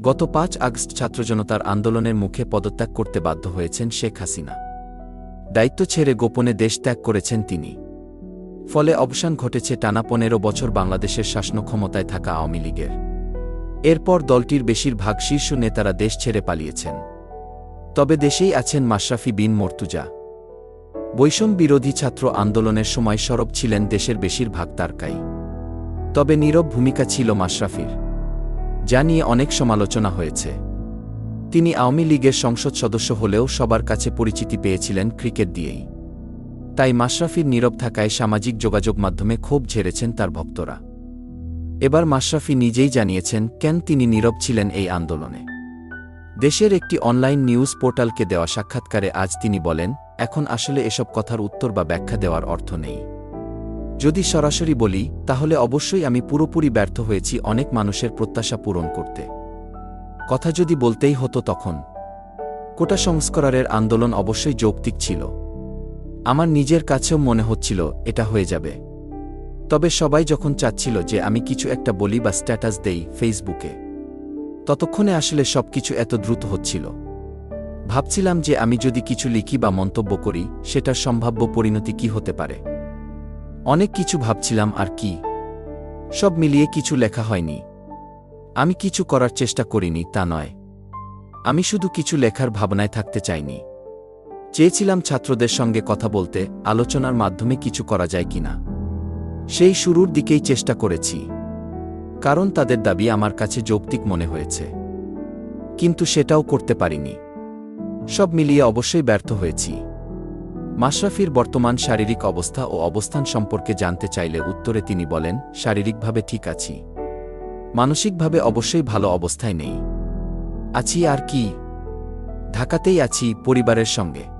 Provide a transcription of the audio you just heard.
গত পাঁচ আগস্ট ছাত্রজনতার আন্দোলনের মুখে পদত্যাগ করতে বাধ্য হয়েছেন শেখ হাসিনা। দায়িত্ব ছেড়ে গোপনে দেশ ত্যাগ করেছেন তিনি। ফলে অবসান ঘটেছে টানা পনেরো বছর বাংলাদেশের শাসন ক্ষমতায় থাকা আওয়ামী লীগের। এরপর দলটির বেশিরভাগ শীর্ষ নেতারা দেশ ছেড়ে পালিয়েছেন। তবে দেশেই আছেন মাশরাফি বিন মর্তুজা। বৈষম বিরোধী ছাত্র আন্দোলনের সময় সরব ছিলেন দেশের বেশিরভাগ তারকাই। তবে নীরব ভূমিকা ছিল মাশরাফির। যা নিয়ে অনেক সমালোচনা হয়েছে। তিনি আওয়ামী লীগের সংসদ সদস্য হলেও সবার কাছে পরিচিতি পেয়েছিলেন ক্রিকেট দিয়েই। তাই মাশরাফির নীরব থাকায় সামাজিক যোগাযোগ মাধ্যমে ক্ষোভ ঝেড়েছেন তার ভক্তরা। এবার মাশরাফি নিজেই জানিয়েছেন, কেন তিনি নীরব ছিলেন এই আন্দোলনে। দেশের একটি অনলাইন নিউজ পোর্টালকে দেওয়া সাক্ষাৎকারে আজ তিনি বলেন, এখন আসলে এসব কথার উত্তর বা ব্যাখ্যা দেওয়ার অর্থ নেই। যদি সরাসরি বলি, তাহলে অবশ্যই আমি পুরোপুরি ব্যর্থ হয়েছি অনেক মানুষের প্রত্যাশা পূরণ করতে। কথা যদি বলতেই হতো তখন। কোটা সংস্কারের আন্দোলন অবশ্যই যৌক্তিক ছিল। আমার নিজের কাছেও মনে হচ্ছিল, এটা হয়ে যাবে। তবে সবাই যখন চাচ্ছিল যে আমি কিছু একটা বলি বা স্ট্যাটাস দেই ফেসবুকে, ততক্ষণে আসলে সবকিছু এত দ্রুত হচ্ছিল। ভাবছিলাম যে আমি যদি কিছু লিখি বা মন্তব্য করি, সেটার সম্ভাব্য পরিণতি কি হতে পারে? অনেক কিছু ভাবছিলাম আর কি। সব মিলিয়ে কিছু লেখা হয়নি। আমি কিছু করার চেষ্টা করিনি, তা নয়। আমি শুধু কিছু লেখার ভাবনায় থাকতে চাইনি। চেয়েছিলাম ছাত্রদের সঙ্গে কথা বলতে, আলোচনার মাধ্যমে কিছু করা যায় কিনা। সেই শুরুর দিকেই চেষ্টা করেছি। কারণ তাদের দাবি আমার কাছে যৌক্তিক মনে হয়েছে। কিন্তু সেটাও করতে পারিনি। সব মিলিয়ে অবশ্যই ব্যর্থ হয়েছি। মাশরাফির বর্তমান শারীরিক অবস্থা ও অবস্থান সম্পর্কে জানতে চাইলে উত্তরে তিনি বলেন, শারীরিকভাবে ঠিক আছি। মানসিকভাবে অবশ্যই ভালো অবস্থায় নেই। আছি আর কি। ঢাকাতেই আছি পরিবারের সঙ্গে।